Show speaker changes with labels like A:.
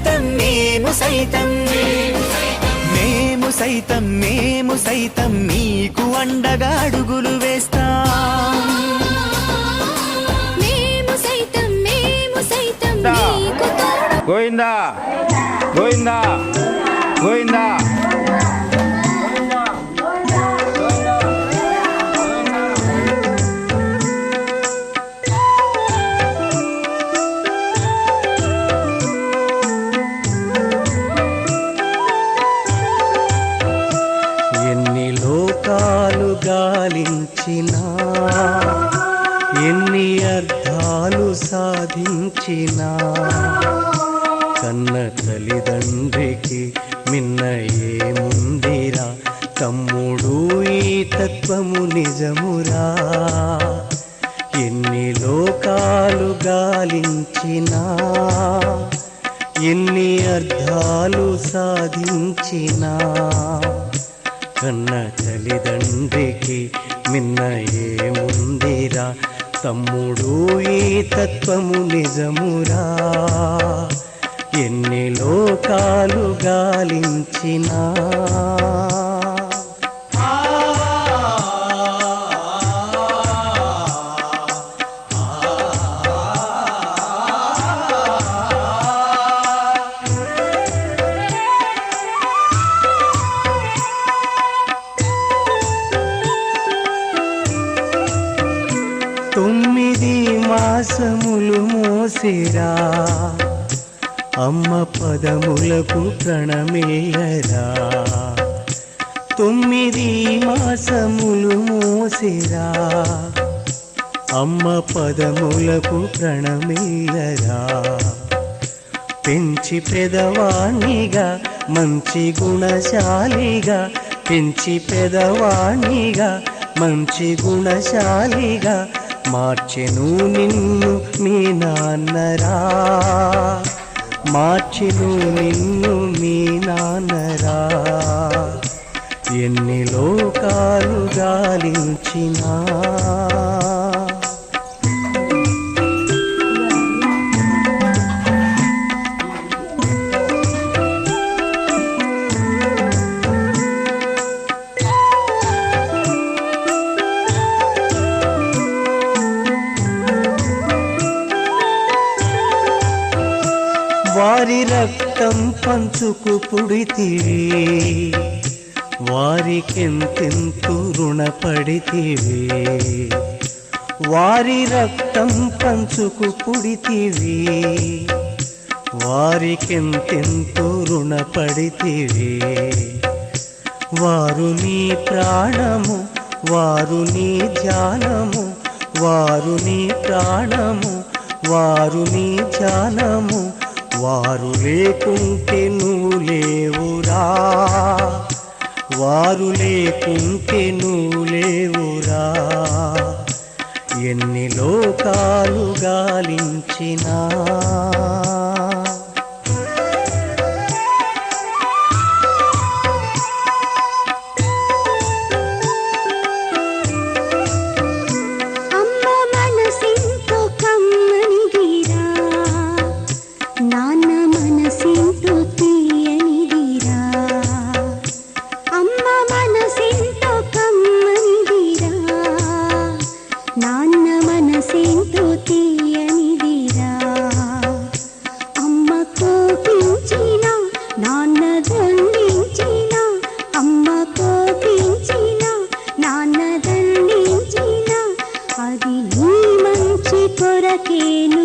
A: మేము సైతం. మేము సైతం మేము సైతం నీకు అండగా అడుగులు వేస్తాం.
B: మేము సైతం మేము సైతం నీకు తోడు.
C: గోవిందా. గోవిందా. గోవిందా.
D: సాధించిన కన్న తల్లిదండ్రికి మిన్న ఏముందిరా? తమ్ముడు ఈ తత్వము నిజమురా? ఎన్ని లోకాలు గాలించినా ఎన్ని అర్థాలు సాధించినా కన్న తల్లిదండ్రికి మిన్న ఏముందిరా? తమ్ముడు ఈ తత్వము నిజమురా. ఎన్ని లోకాలు గాలించినా. తొమ్మిది మాసములు మోసిరా. అమ్మ పదములకు ప్రణమేయరా. తొమ్మిది మాసములు మోసిరా. అమ్మ పదములకు ప్రణమేయరా. పెంచి పెదవాణిగా మంచి గుణశాలిగా పెంచి పెదవాణిగా మంచి గుణశాలిగా మార్చెను నిన్ను మీ నాన్నరా. మార్చెను నిన్ను మీ నాన్నరా. ఎన్ని లోకాలు గాలించినా వారి రక్తం పంచుకు పుడితివి వారికెంతెంతు రుణపడితివి వారి రక్తం పంచుకు పుడితివి వారికెంతెంతు రుణపడితివి వారు నీ ప్రాణము వారు నీ ధ్యానము వారు నీ ప్రాణము వారు నీ ధ్యానము. వారు లేకుంటే నువ్వు లేవురా. వారు లేకుంటే నువ్వు లేవురా. ఎన్ని లోకాలు గాలించినా
B: మనసింతో తీయనిదిరా అమ్మ మనసింతో కమ్మనిదిరా నాన్న మనసింతో తీయనిదిరా అమ్మ కోపించిన నాన్న దండించిన అమ్మ కోపించిన నాన్న దండించిన అది నీ మంచి కొరకేను